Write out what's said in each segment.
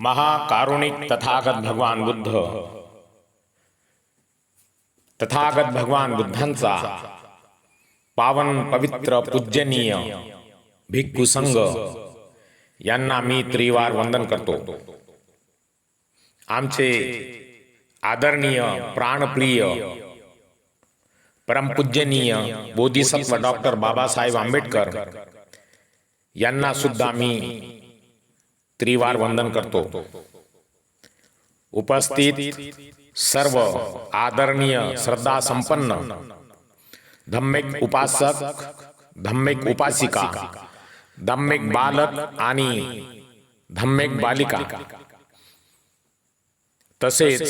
महाकारुणिक तथागत भगवान बुद्ध. तथागत भगवान बुद्धांचा पावन पवित्र पूजनीय भिक्खू संघ यांना मी त्रिवार वंदन करतो. आमचे आदरणीय प्राणप्रिय परमपूजनीय बोधिसत्व डॉक्टर बाबासाहेब आंबेडकर यांना सुद्धा मी त्रिवार वंदन करतो. उपस्थित सर्व आदरणीय श्रद्धा संपन्न धम्मिक उपासक धम्मिक उपासिका धम्मिक बालक आणि धम्मिक बालिका. तसेच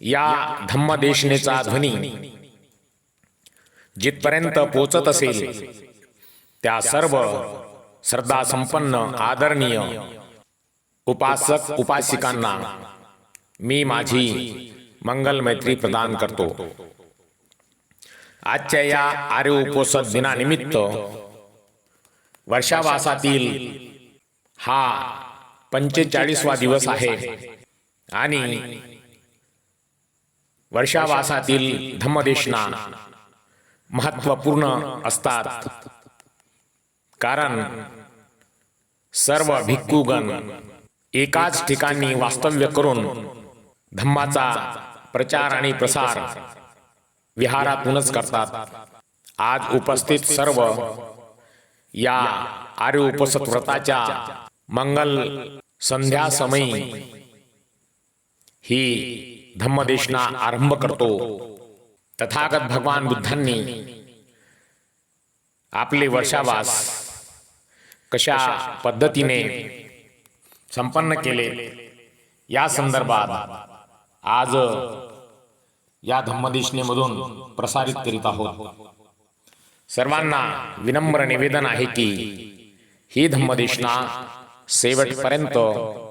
या धम्मदेशनेचा ध्वनी जिथपर्यंत पोचत असेल त्या सर्व श्रद्धा संपन्न आदरणीय उपासक उपासिकांना मी माझी मंगल मैत्री प्रदान करतो. आजच्या या आर्य उपोषण दिनानिमित्त वर्षावासातील हा पंचेचाळीसवा दिवस आहे आणि वर्षावासातील धम्मदेशना महत्त्वपूर्ण असतात. कारण सर्व भिक्खूगण एकाच ठिकाणी वास्तव्य करून धम्माचा प्रचार आणि प्रसार विहारातूनच करतात. आज उपस्थित सर्व या आर्य उपसत व्रताच्या मंगल संध्या समयी ही धम्मदेशना आरंभ करतो. तथागत भगवान बुद्धांनी आपले वर्षावास कशा पद्धतीने संपन्न केले. या संदर्भात आज या धम्मदेशनेमधून प्रसारित करीत आहोत. सर्वांना विनम्र निवेदन आहे की ही धम्मदेशना शेवटपर्यंत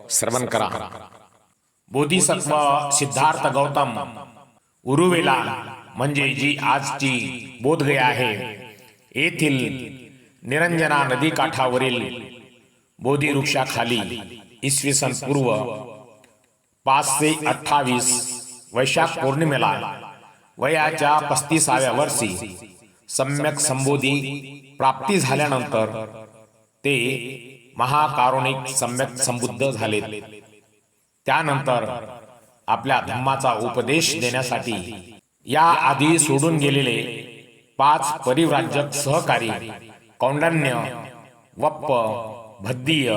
श्रवण करा. बोधिसत्व सिद्धार्थ गौतम उरुवेला म्हणजे जी आजची बोधगया आहे येथील निरंजना नदी काठावरील बोधी वृक्षाखाली इसवी सन पूर्व पाचशे अठ्ठावीस वैशाख पौर्णिमेला वयाच्या पस्तीसाव्या वर्षी सम्यक संबोधी प्राप्ती झाल्यानंतर ते महाकारुणिक सम्यक संबुद्ध झाले त्यानंतर आपल्या धम्माचा उपदेश देण्यासाठी या आधी सोडून गेलेले पाच परिव्राजक सहकारी कौंडन्य वप्प भद्दीय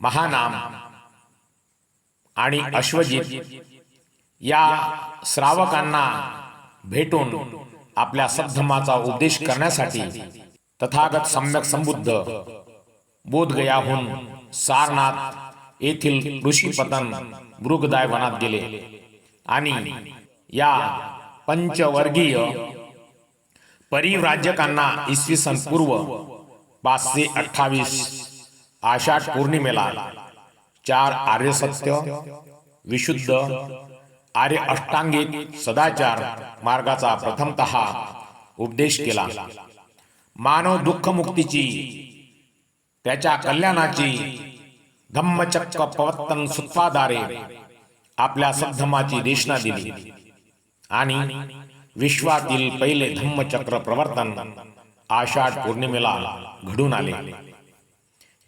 महानाम आणि अश्वजित या श्रावकांना भेटून आपल्या सद्धमाचा उपदेश करण्यासाठी तथागत सम्यक संबुद्ध बोधगयाहून सारनाथ येथील ऋषीपतन मृगदाय वनात गेले. आणि या पंचवर्गीय परिव्राजकांना इसवी सन पूर्व पाचशे अठ्ठावीस आषाढ पौर्णिमेला चार आर्य सत्य विशुद्ध आर्य अष्टांगिक सदाचार मार्गाचा प्रथमत उपदेश केला. मानव दुःख मुक्तीची त्याच्या कल्याणाची धम्मचक्क पवत्तन सुत्वाद्वारे आपल्या सद्धमाची देशना दिली. आणि विश्वातील पहिले धम्मचक्र प्रवर्तन आषाढ पौर्णिमेला घडून आले.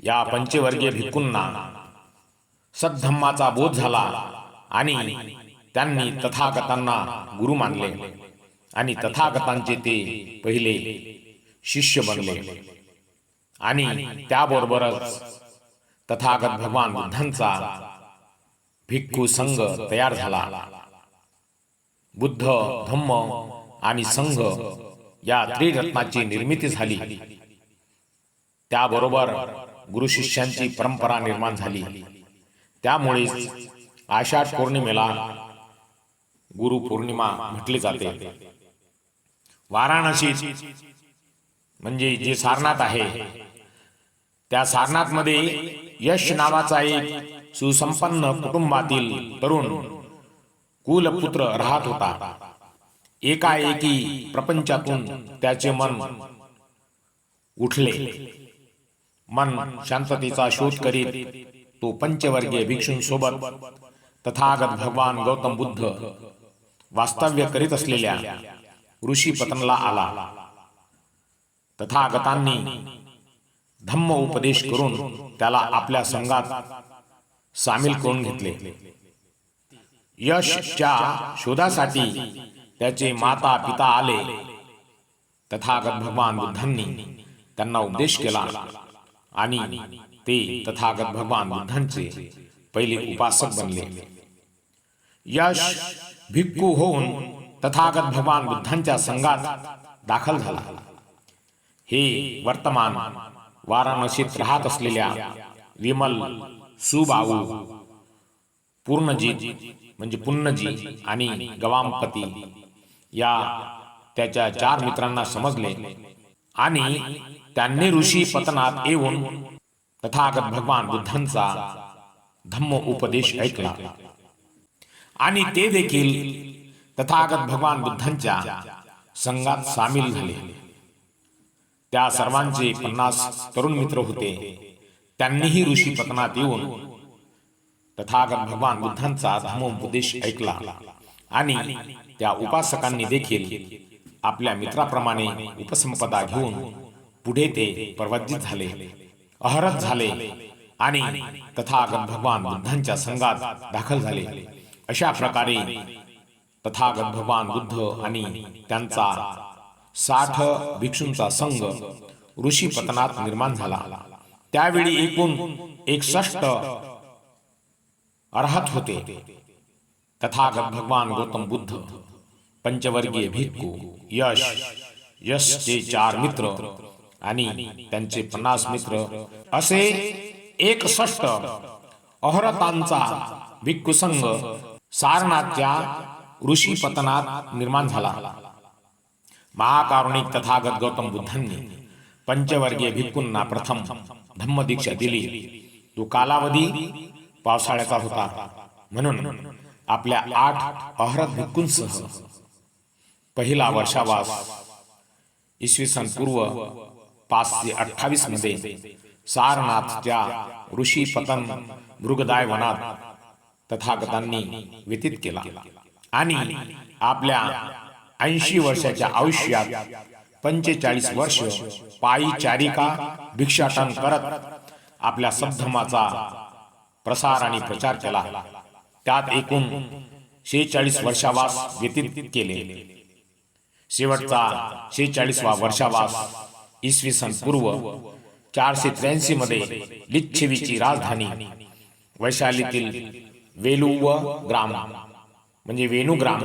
या पंचवर्गीय भिक्कूंना सद्धम्माचा बोध झाला आणि त्यांनी तथागतांना गुरु मानले आणि तथागतांचे ते पहिले शिष्य बनले. आणि त्याबरोबरच तथागत भगवान बुद्धांचा भिक्खू संघ तयार झाला. बुद्ध धम्म आणि संघ या त्रिरत्नाची निर्मिती झाली. त्याबरोबर गुरु शिष्यांची परंपरा निर्माण झाली. त्यामुळे आषाढ पौर्णिमेला गुरु पौर्णिमा म्हटले जाते. वाराणसी म्हणजे जे सारनाथ आहे त्या सारनाथमध्ये यश नावाचा एक सुसंपन्न कुटुंबातील तरुण कुलपुत्र राहत होता. एकाएकी प्रपंचातून त्याचे मन उठले. मन शांततेचा शोध करीत तो पंचवर्गीय भिक्षूंसोबत तथागत भगवान गौतम बुद्ध वास्तव्य करीत असलेल्या ऋषी पतनला आला. तथागतांनी धम्म उपदेश करून त्याला आपल्या संघात सामील करून घेतले. यशच्या शोधासाठी त्याचे माता पिता आले. तथागत भगवान बुद्धांनी त्यांना उपदेश केला. आणि ते तथागत भगवान बुद्धांचे पहिले उपासक बनले. यश भिक्खू होऊन तथागत भगवान बुद्धांच्या संघात दाखल झाला. हे वर्तमान वाराणसीत राहत असलेल्या विमल सुबाऊ पूर्णजी म्हणजे पुन्नजी आणि गवामपती या त्याच्या चार मित्रांना समजले आणि त्यांनी ऋषी पतनात येऊन तथागत भगवान बुद्धांचा धम्म उपदेश ऐकला. आणि ते देखील तथागत भगवान बुद्धांच्या संघात सामील झाले. त्या सर्वांचे पन्नास तरुण मित्र होते. त्यांनीही ऋषी पतनात येऊन तथागत भगवान बुद्धांचा धर्मोपदेश ऐकला. आणि त्या उपासकांनी देखील आपल्या मित्राप्रमाणे उपसंपदा घेऊन पुढे ते प्रवजित झाले अहरत झाले आणि तथागत भगवान बुद्धांच्या संघात दाखल झाले. अशा प्रकारे तथागत भगवान बुद्ध आणि त्यांचा साठ भिक्षूंचा संघ ऋषी पतनात निर्माण झाला. त्यावेळी एकूण एकसष्ट अर्हत होते. तथागत भगवान गौतम बुद्ध पंचवर्गीय भिक्खू यश यशचे चार मित्र आणि त्यांचे पन्नास मित्र असे एकसष्ट अहरतांचा भिक्खू संघ सारनाथच्या ऋषी पतनात निर्माण झाला. महाकारुणिक तथागत गौतम बुद्धांनी पंचवर्गीय भिक्खूंना प्रथम धम्मदीक्षा दिली. तो कालावधी पावसाळ्याचा होता. म्हणून आपल्या आठ अहरत भिक्खूंसह पहिला वर्षावास इसवी सन पूर्व पाचशे अठ्ठावीसमध्ये सारनाथच्या ऋषी पतन मृगदाय वनात तथागतांनी व्यतीत केला. आणि आपल्या ऐंशी वर्षाच्या आयुष्यात पंचेचाळीस वर्ष पायी चारिका भिक्षाटन करत आपल्या सद्धमाचा प्रसार आणि प्रचार केला. त्यात एकूण शेहेचाळीस वर्षावास व्यतीत केले. शेवटचा शेहेचाळीसवा वर्षावास इसवी सन पूर्व चारशे त्र्याऐंशी मध्ये लिच्छवीची राजधानी वैशालीतील वेलुव ग्राम म्हणजे वेणुग्राम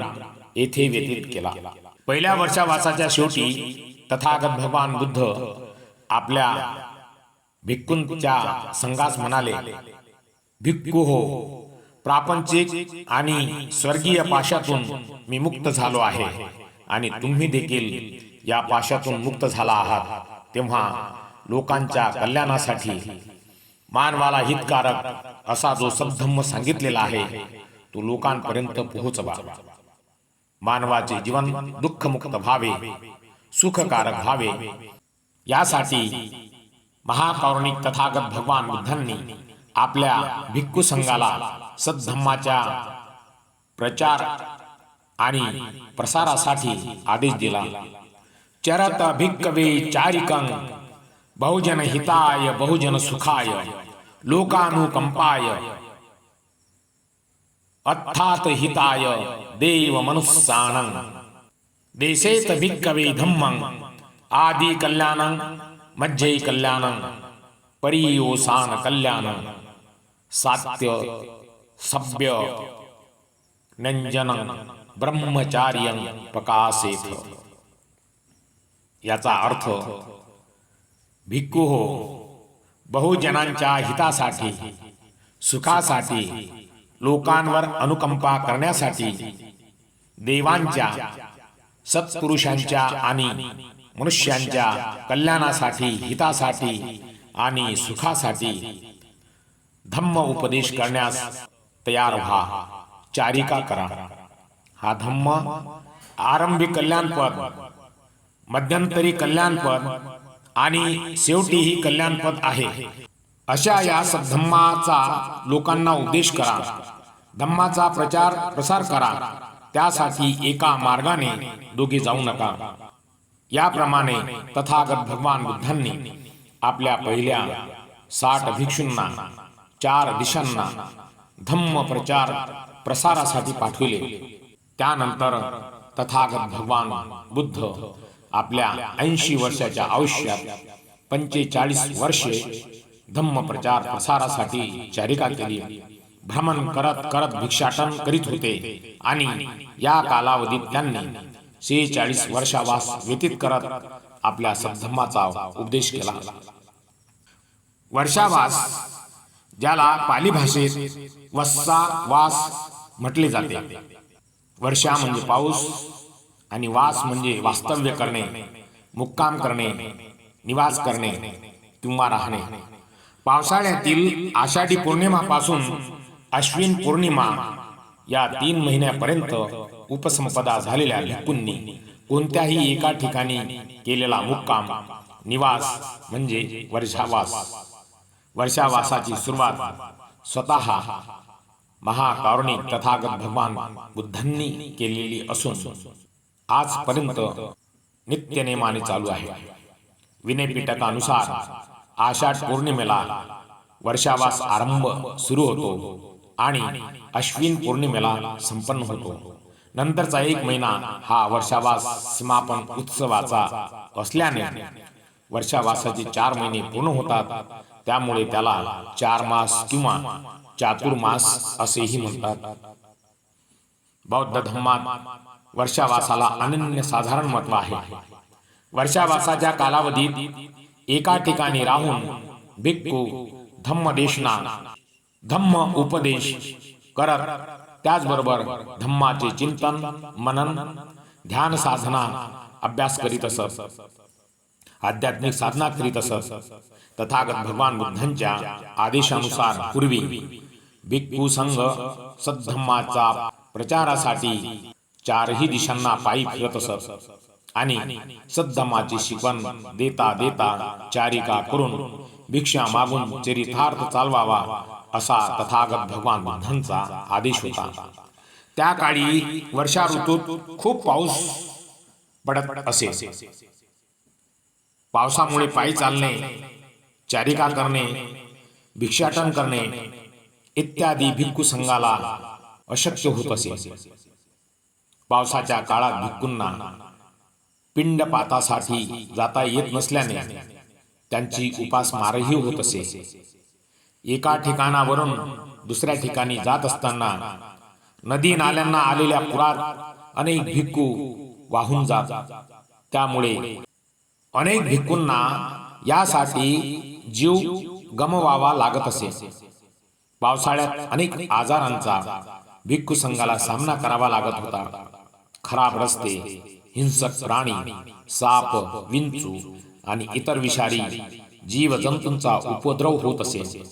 येथे व्यतीत केला. पहिल्या वर्षावासाच्या शेवटी तथागत भगवान बुद्ध आपल्या भिक्कूंच्या संघास म्हणाले भिक्कू हो प्रापंचिक आणि स्वर्गीय पाशातून मी मुक्त झालो आहे. आणि तुम्ही देखील या पाशातून मुक्त झाला आहात. तेव्हा लोकांच्या कल्याणासाठी मानवाला हितकारक असा जो सद्धम्म सांगितलेला आहे तो लोकांपर्यंत पोहोचवा. मानवाचे जीवन दुःखमुक्त व्हावे सुखकारक व्हावे. यासाठी महाकारुणिक तथागत भगवान बुद्धांनी आपल्या भिक्खू संघाला सद्धम्माच्या प्रचार आणि प्रसारासाठी आदेश दिला. चरत भिक्कवे चारिकं, बहुजन हिताय, बहुजन सुखाय, लोकानुकंपाय। अर्थात हिताय, देव मनुस्सानं देशेत भिक्कवे धम्मं, आदि कल्याणं, मज्जै कल्याणं परियोसान कल्याणं। सात्य, सभ्य नंजन ब्रह्मचार्य प्रकाशेथ। याचा अर्थ भिक्खू हो बहुजनांच्या हितासाठी सुखासाठी लोकांवर अनुकंपा करण्यासाठी देवांच्या सत्पुरुषांच्या आणि मनुष्यांच्या कल्याणासाठी हितासाठी आणि सुखासाठी धम्म उपदेश करण्यास तयार व्हा चारिका करा। हा धम्म आरंभी कल्याणपद मध्यंतरी कल्याणपद आणि शेवटीही कल्याणपद आहे. अशा या सद्धम्माचा लोकांना उपदेश करा. धम्माचा प्रचार प्रसार करा. त्यासाठी एका मार्गाने दोघे जाऊ नका. याप्रमाणे तथागत भगवान बुद्धांनी आपल्या पहिल्या साठ भिक्षूंना चार दिशांना धम्म प्रचार प्रसारासाठी पाठविले. त्यानंतर तथागत भगवान बुद्ध आपल्या ऐंशी वर्षाच्या आयुष्यात पंचेचाळीस वर्षे धम्म प्रचार प्रसारासाठी चारिका केली. भ्रमण करत करत भिक्षाटन करीत होते आणि या कालावधीत त्यांनी शेहेचाळीस वर्षावास व्यतीत करत आपल्या सद्धम्माचा उपदेश केला. वर्षावास ज्याला पाली भाषेत वस्सा वास म्हटले जाते. वर्षा म्हणजे पाऊस आणि वास म्हणजे वास्तव्य करणे मुक्काम करणे निवास करणे किंवा राहणे. पावसाळ्यातील आषाढी पौर्णिमापासून अश्विन पौर्णिमा या तीन महिन्यापर्यंत उपसंपदा झालेल्या भिक्कूंनी कोणत्याही एका ठिकाणी केलेला मुक्काम निवास म्हणजे वर्षावास. वर्षावासाची सुरुवात स्वतः महाकारुणी तथागत भगवान बुद्धांनी केलेली असून आजपर्यंत नित्यनेमाने चालू आहे. विनयपीठकानुसार आषाढ पौर्णिमेला वर्षावास आरंभ सुरू होतो आणि अश्विन पौर्णिमेला संपन्न होतो. नंतरचा एक महिना हा वर्षावास समापन उत्सवाचा असल्याने वर्षावासाचे चार महिने पूर्ण होतात. त्यामुळे त्याला चार मास किंवा चातुर्मास असेही म्हणतात. बौद्ध धर्मात वर्षावासाला अनन्य साधारण महत्त्व आहे. वर्षावासाच्या कालावधीत एका ठिकाणी राहून भिक्खू धम्मदेशना धम्म उपदेश करत त्याचबरोबर धम्माचे चिंतन मनन ध्यान साधना अभ्यास करीत असत. आध्यात्मिक साधना करीत असत. तथागत भगवान बुद्धांच्या आदेशानुसार पूर्वी भिक्खू संघ सद्धम्माचा प्रचारासाठी चारही दिशांना पायी फिरत असत. आणि सद्धम्माची शिकवण देता देता चारिका करून भिक्षा मागून चरितार्थ चालवावा असा तथागत भगवान बुद्धांचा आदेश होता. त्या काळी वर्षा ऋतूत खूप पाऊस पडत असे. पावसामुळे पायी चालणे चारिका करणे भिक्षाटन करणे इत्यादी भिक्खू संघाला अशक्य होत असे. पावसाच्या काळात भिक्खूंना पिंडपातासाठी जाता येत नसल्याने त्यांची उपासमारही होत असे. एका ठिकाणावरून दुसऱ्या ठिकाणी जात असताना नदी नाल्यांना आलेल्या पुरात अनेक भिक्खू वाहून जात. त्यामुळे अनेक भिक्खूंना यासाठी जीव गमवावा लागत असे. पावसाळ्यात अनेक आजारांचा भिक्खू संघाला सामना करावा लागत होता. खराब रस्ते हिंसक प्राणी साप विंचू आणि इतर विषारी जीव जंतूंचा उपद्रव होत असे.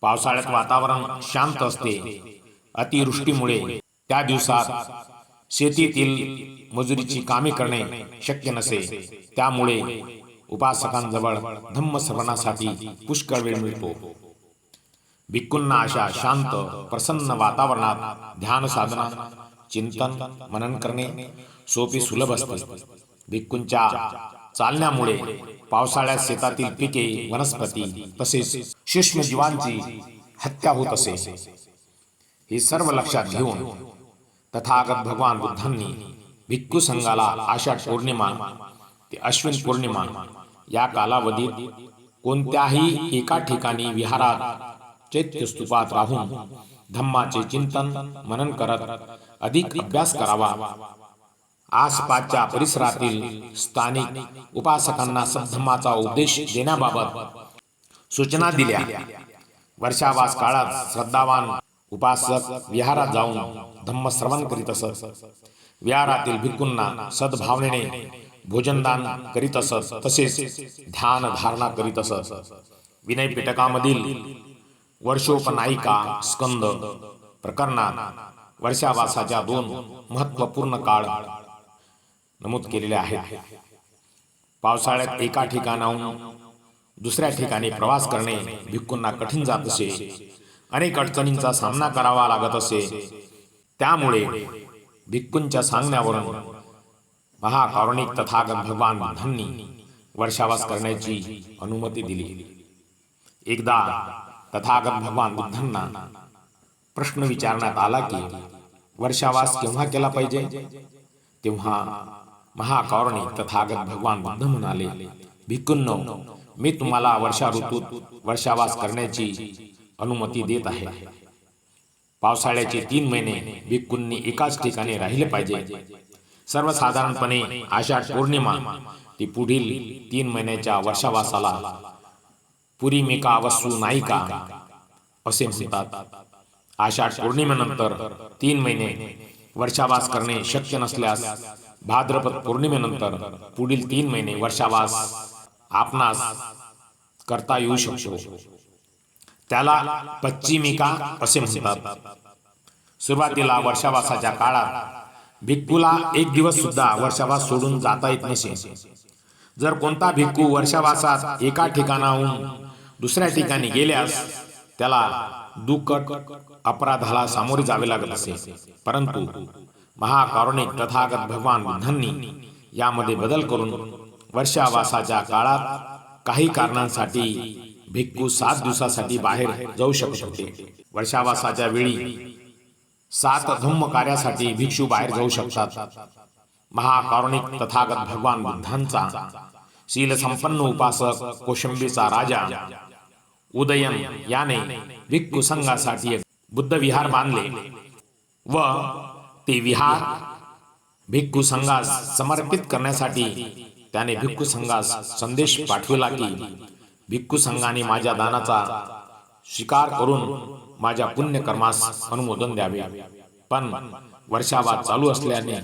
पावसाळ्यात वातावरण शांत असते. अतिवृष्टीमुळे त्या दिवसात शेतीतील मजुरीची कामे करणे शक्य नसे. त्यामुळे उपासकांजवळ धम्म श्रवणासाठी पुष्कळ वेळ मिळतो. भिक्कूंना अशा शांत प्रसन्न वातावरणात ध्यान साधना चिंतन मनन करणे सोपे सुलभ असते. भिक्कूंच्या चालण्यामुळे पावसाळ्यात शेतातील पिके वनस्पती तसेच सूक्ष्म जीवांची हत्या होत असे. हे सर्व लक्षात घेऊन तथागत भगवान बुद्धांनी भिक्खू संघाला आषाढ पौर्णिमा ते अश्विन पौर्णिमा या कालावधीत कोणत्याही एका ठिकाणी विहारात चैत्यस्तूपात राहून धम्माचे चिंतन मनन करत अधिक अभ्यास करावा। आसपासच्या परिसरातील स्थानिक उपासकांना सद्धम्माचा उपदेश देण्याबाबत सूचना दिल्या। वर्षावास काळात श्रद्धावान उपासक विहारात जाऊन धम्मश्रवण करीत असत। विहारातील भिक्कूंना सद्भावनेने भोजनदान करीत असत। तसेच ध्यान धारणा करीत असत। विनय पिटकामधील वर्षोपनायिका स्कंद प्रकरणात वर्षावासाच्या दोन महत्त्वपूर्ण काळ नमूद केलेले आहेत. पावसाळ्यात एका ठिकाणाहून दुसऱ्या ठिकाणी प्रवास करणे भिक्खूंना कठीण जात असे. अनेक अडचणींचा सामना करावा लागत असे. त्यामुळे भिक्खूंच्या सांगण्यावरून महाकारुणिक तथागत भगवान बुद्धांनी वर्षावास करण्याची अनुमती दिली. एकदा तथागत भगवान बुद्धांना प्रश्न विचारण्यात आला की वर्षावास केव्हा केला पाहिजे? तेव्हा महाकारुणिक तथागत भगवान बुद्ध म्हणाले भिक्खूंनो मी तुम्हाला वर्षा ऋतूत वर्षावास करण्याची अनुमती देत आहे. पावसाळ्याचे तीन महिने भिक्कूंनी एकाच ठिकाणी राहिले पाहिजे. सर्वसाधारणपणे आषाढ पौर्णिमा ती पुढील तीन महिन्याच्या वर्षावासाला पुरी मी पुरीमेका वसू का असे म्हणतात. आषाढ पौर्णिमेनंतर तीन महिने वर्षावास करणे शक्य नसल्यास भाद्रपद पौर्णिमेनंतर पुढील तीन महिने वर्षावास आपणास करता येऊ शकतो. त्याला पश्चिमिका असे म्हणतात. सुरुवातीला वर्षावासाच्या काळात भिक्खूला एक दिवस सुद्धा वर्षावास सोडून जाता येत नसे. जर कोणता भिक्खू वर्षावासात एका ठिकाणाहून दुसऱ्या ठिकाणी गेल्यास त्याला दुःखट अपराधाला सामोरे जावे लागत असे. परंतु महाकारुणिक तथागत भगवान बुद्धांनी यामध्ये बदल करून वर्षावासाच्या काळात काही कारणांसाठी भिक्खू सात दिवसासाठी बाहेर जाऊ शकत होते. वर्षावासाच्या वेळी सात धम्म कार्यासाठी भिक्षू बाहेर जाऊ शकतात. महाकारुणिक तथागत भगवान बुद्धांचा शील संपन्न उपासक कोशंबीचा राजा. उदयन याने भिक्खू संघासाठी एक बुद्ध विहार बांधले व ते विहार भिक्खू संघास समर्पित करण्यासाठी त्याने भिक्खू संघास संदेश पाठविला की भिक्खू संघाने माझ्या दानाचा शिकार करून माझ्या पुण्यकर्मास अनुमोदन द्यावे. पण वर्षावास चालू असल्याने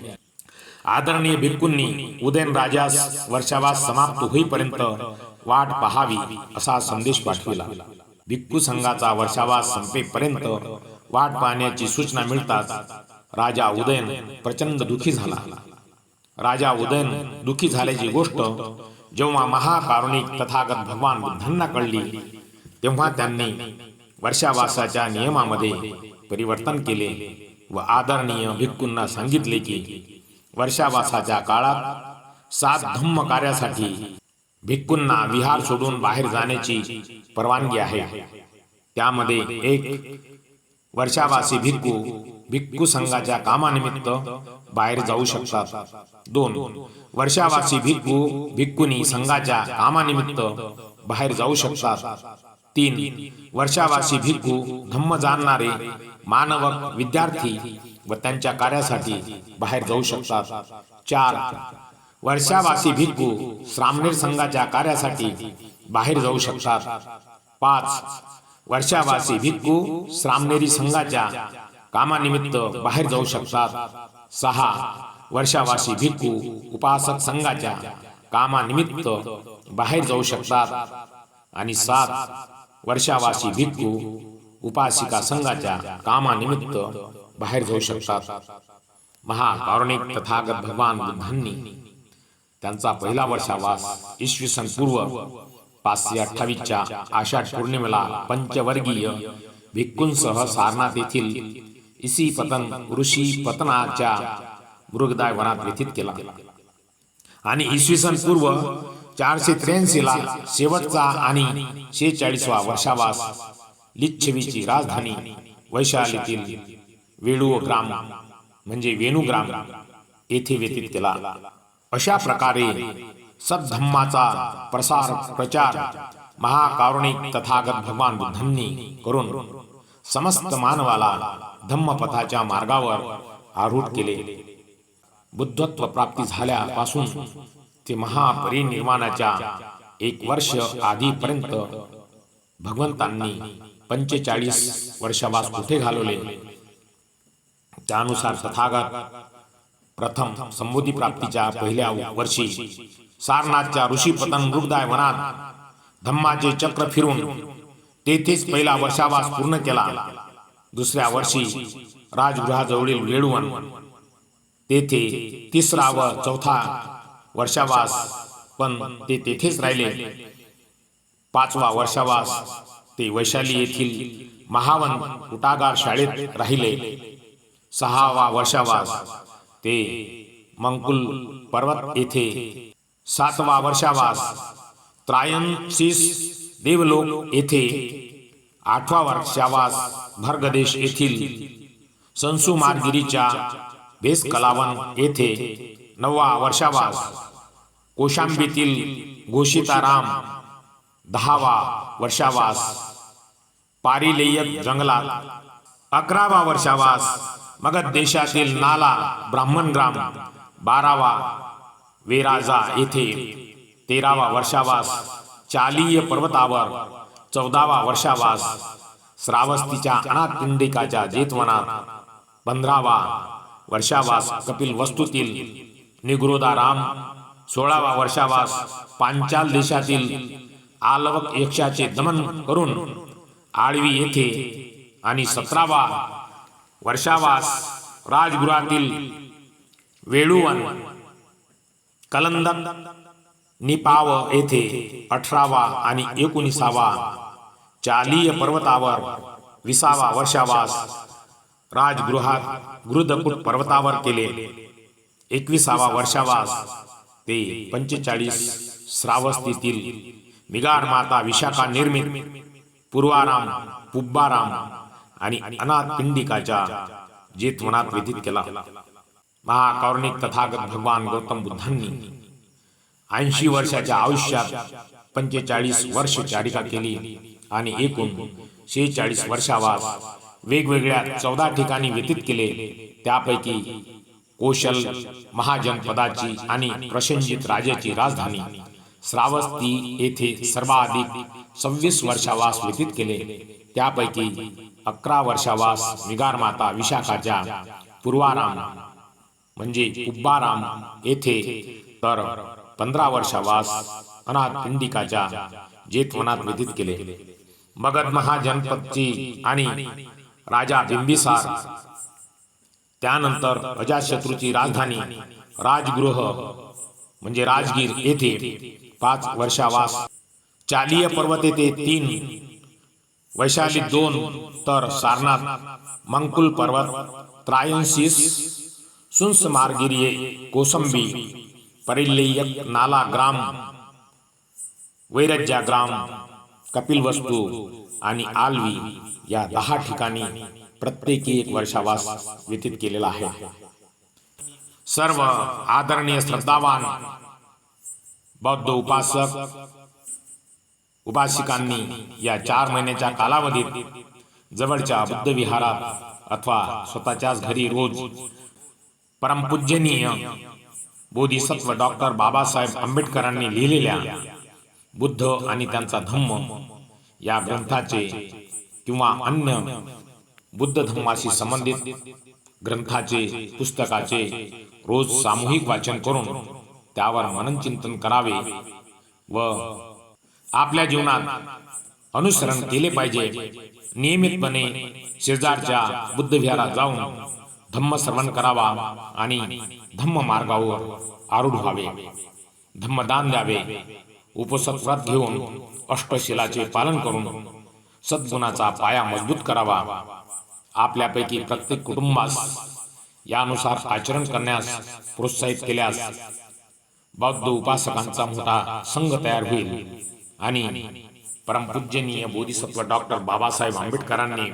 आदरणीय भिक्कूंनी उदयन राजास वर्षावास समाप्त होईपर्यंत वाट पहावी असा संदेश पाठविला. भिक्खू संघाचा वर्षावास संपेपर्यंत वाट पाहण्याची सूचना मिळताच राजा उदयन प्रचंड दुखी झाला. राजा उदयन दुखी झाल्याची गोष्ट जेव्हा महाकारुणिक तथागत भगवान बुद्धांना कळली तेव्हा त्यांनी वर्षावासाच्या नियमामध्ये परिवर्तन केले व आदरणीय भिक्खूंना सांगितले की वर्षावासाच्या काळात सात धम्म कार्यासाठी भिक्कूंना विहार सोडून बाहेर जाण्याची परवानगी आहे. त्यामध्ये एक वर्षावासी भिक्खू भिक्खू संघाच्या कामानिमित्त बाहेर जाऊ शकतात. दोन वर्षावासी भिक्खू भिक्खुनी संघाच्या कामानिमित्त बाहेर जाऊ शकतात. तीन वर्षावासी भिक्खू धम्म जाणणारे मानवक विद्यार्थी व त्यांच्या कार्यासाठी बाहेर जाऊ शकतात. चार वर्षावासी भिक्खू श्रामणीर संघाच्या कार्यासाठी बाहेर जाऊ शकतात. पाच वर्षावासी भिक्खू श्रामनेरी संघाच्या कामानिमित्त बाहेर जाऊ शकतात. सहा वर्षावासी भिक्खू उपासक संघाच्या कामानिमित्त बाहेर जाऊ शकतात. आणि सात वर्षावासी भिक्खू उपासिका संघाच्या कामानिमित्त बाहेर जाऊ शकतात. महाकारुणिक तथागत भगवान बुद्धांनी त्यांचा पहिला वर्षावास इसवी सन पूर्व पाचशे अठ्ठावीसच्या आषाढ पौर्णिमेला पंचवर्गीय भिक्खूंसह सारनाथ येथील इसी पतन ऋषी पतनाच्या मृगदाय वनात व्यतीत केला. आणि इसवी सन पूर्व चारशे त्र्याऐंशी ला शेवटचा आणि शेचाळीसवा वर्षावास लिच्छवीची राजधानी वैशालीतील म्हणजे वेणू ग्राम म्हणजे वेणुग्राम येथे व्यतीत केला. अशा प्रकारे सद्धम्माचा प्रसार प्रचार महाकारुणिक तथागत भगवान बुद्धांनी करून समस्त मानवाला धम्मपथाच्या मार्गावर आरूढ केले. बुद्धत्व प्राप्ती झाल्यापासून ते महापरिनिर्वाणाच्या एक वर्ष आधीपर्यंत भगवंतांनी पंचेचाळीस वर्षावास कुठे घालवले? त्यानुसार तथागत प्रथम संबोधी प्राप्तीच्या पहिल्या वर्षी सारनाथच्या ऋषीपतन रुग्दाय वनात धम्माचे चक्र फिरून तेथेच पहिला वर्षावास पूर्ण केला. दुसऱ्या वर्षी राजगृहाजवळील वेळुवन तेथे तिसरा व चौथा वर्षावास पण ते तेथेच राहिले. पाचवा वर्षावास ते वैशाली येथील महावन कुटागार शाळेत राहिले. सहावा वर्षावास. ते मंकुल पर्वत येथे. सातवा वर्षावास. त्रायनसिस देवलोक येथे. आठवा वर्षावास भर्गदेश येथील संसुमारगिरीच्या बेस कलावन येथे. नववा वर्षावास. कोशांबीतील घोषिताराम. दहावा वर्षावास. पारिलेयक जंगलात. अकरावा वर्षावास मगध देशातील नाला ब्राह्मणग्राम बारावा वेराजा येथे. तेरावा वर्षावास चालीय पर्वतावर. चौदावा वर्षावास श्रावस्तीच्या अनापिंडिकाच्या जेतवनात. पंधरावा वर्षावास कपिल वस्तूतील राम. सोळावा वर्षावास पांचाल देशातील आलवक यक्षाचे दमन करून आळवी येथे आणि सतरावा वर्षावास राजगृहातील वेळुवन कलंदन निपाव येथे अठरावा आणि एकोणीसावा चालीय पर्वतावर विसावा वर्षावास राजगृहात गृदकुट पर्वतावर केले. एकविसावा वर्षावास ते पंचेचाळीस श्रावस्तीतील मिगार माता विशाखा निर्मित पूर्वाराम पुब्बाराम आणि अनाथ पिंडिकाच्या जेतवनात व्यतीत केला. महाकौर्णिक तथागत भगवान गौतम बुद्धांनी ऐंशी वर्षाच्या आयुष्यात पंचेचाळीस वर्ष चारिका केली आणि एकूण शेहेचाळीस वर्षावास वेगवेगळ्या चौदा ठिकाणी व्यतीत केले. त्यापैकी कोशल महाजनपदाची आणि प्रशंजित राजाची राजधानी श्रावस्ती येथे सर्वाधिक सव्वीस वर्षावास व्यतीत केले. त्यापैकी अकरा वर्षावास निगार माता विशाखाच्या पूर्वाराम म्हणजे उब्बाराम येथे तर पंधरा वर्षावास अनाथ पिंडिकाच्या जेतवनात व्यतीत केले. मगध महाजनपदची आणि राजा बिंबिसार त्यानंतर अजाशत्रूची राजधानी राजगृह म्हणजे राजगीर येथे पाच वर्षावास. चालीय पर्वत येथे तीन वैशाली दोन तर सारनाथ मंकुल पर्वत त्रायंसिस सुंस मार्गिरिये कोसंबी परिल्लेयक नाला ग्राम वैरज्या ग्राम कपिलवस्तू आणि आलवी या दहा ठिकाणी प्रत्येकी एक वर्षावास व्यतीत केलेला आहे. सर्व आदरणीय श्रद्धावान बौद्ध उपासक उपासिकांनी या चार महिन्याच्या कालावधीत जवळच्या बुद्ध विहारात अथवा स्वतःच्याच घरी रोज परमपूजनीय बोधिसत्व डॉक्टर बाबासाहेब आंबेडकरांनी लिहिलेल्या बुद्ध आणि त्यांचा धम्म या ग्रंथाचे किंवा अन्य बुद्ध धम्माशी संबंधित ग्रंथाचे पुस्तकाचे रोज सामूहिक वाचन करून त्यावर मननचिंतन करावे व आपल्या जीवनात अनुसरण केले पाहिजे. नियमितपणे शेजारच्या बुद्धविहारात जाऊन धम्म श्रवण करावा आणि धम्म मार्गावर आरूढ व्हावे. धम्मदान द्यावे. उपसत व्रत घेऊन अष्टशिलाचे पालन करून सद्गुणाचा पाया मजबूत करावा. आपल्यापैकी प्रत्येक कुटुंबास यानुसार आचरण करण्यास प्रोत्साहित केल्यास बौद्ध उपासकांचा मोठा संघ तयार होईल. आणि परमपूजनीय बोधिसत्व डॉक्टर बाबासाहेब आंबेडकरांनी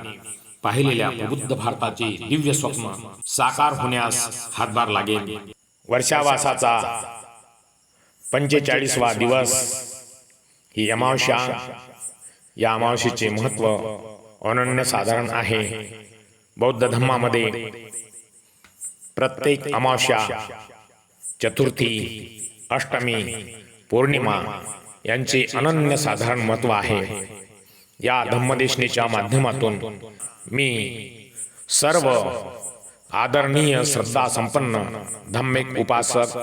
पाहिलेल्या बुद्ध भारताचे दिव्य स्वप्न साकार होण्यास हातभार लागेल. वर्षावासाचा पंचेचाळीसवा दिवस ही अमावस्या. या अमावस्येचे महत्त्व अनन्यसाधारण आहे. बौद्ध धर्मामध्ये प्रत्येक अमावस्या चतुर्थी. अष्टमी पौर्णिमा यांचे अनन्यसाधारण महत्त्व आहे. या धम्मदेशनेच्या माध्यमातून मी सर्व आदरणीय श्रद्धा संपन्न धम्मिक उपासक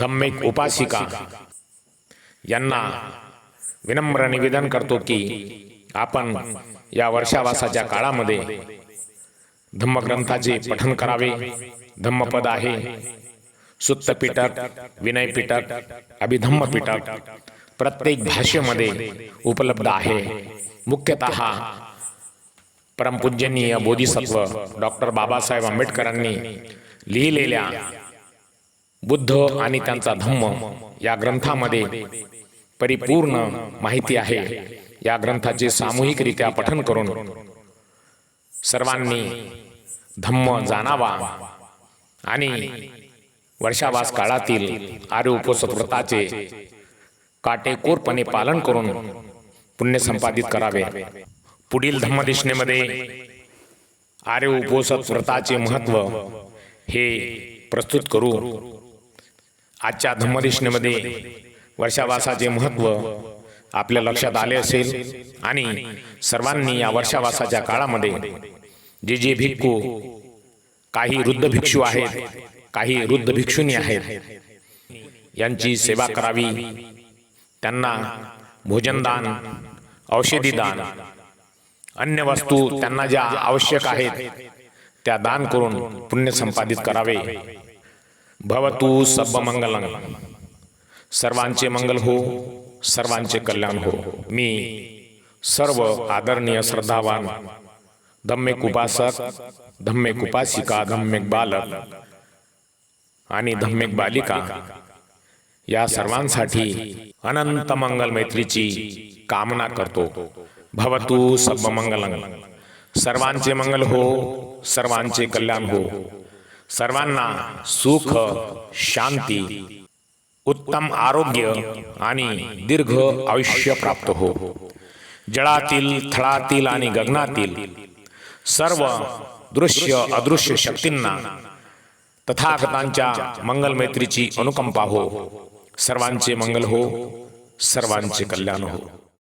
धम्मिक उपासिका यांना विनम्र निवेदन करतो की आपण या वर्षावासाच्या काळामध्ये धम्मग्रंथाचे पठन करावे. धम्मपद आहे. सुत्त विनयपीठात विनय अभिधम्म पीठात प्रत्येक भाषेमध्ये उपलब्ध आहे. मुख्यतः परमपूजनीय बोधिसत्व डॉक्टर बाबासाहेब आंबेडकरांनी लिहिलेल्या बुद्ध आणि त्यांचा धम्म या ग्रंथामध्ये परिपूर्ण माहिती आहे. या ग्रंथाचे सामूहिकरित्या पठन करून सर्वांनी धम्म जाणावा आणि वर्षावास काळातील आर्य उपोषित व्रताचे काटेकोरपणे पालन करून पुण्य संपादित करावे. पुढील धम्मदिशनेमध्ये आर्य उपोषित व्रताचे महत्त्व हे प्रस्तुत करू. आजच्या धम्मदिशनेमध्ये वर्षावासाचे महत्त्व आपल्या लक्षात आले असेल आणि सर्वांनी या वर्षावासाच्या काळामध्ये जे जे भिक्खू काही वृद्ध भिक्षू आहेत काही वृद्ध भिक्षुनी आहेत. यांची सेवा करावी. त्यांना भोजनदान औषधी दान अन्य वस्तू त्यांना ज्या आवश्यक आहेत त्या दान करून पुण्य संपादित करावे. भवतु सब मंगलंग सर्वांचे मंगल हो सर्वांचे कल्याण हो. मी सर्व आदरणीय श्रद्धावान धम्मेक उपासक धम्मेक उपासिका धम्मेक बालक आणि धम्मेक बालिका. या सर्वांसाठी अनंत मंगल मैत्रीची कामना करतो. भवतु सब मंगलंग सर्वांचे मंगल हो सर्वांचे कल्याण हो. सर्वांना सुख शांती उत्तम आरोग्य आणि दीर्घ आयुष्य प्राप्त हो. जळातील थळातील आणि गगनातील सर्व दृश्य अदृश्य शक्तींना तथागतांच्या मंगल मैत्रीची अनुकंपा हो. सर्वांचे मंगल हो सर्वांचे कल्याण हो.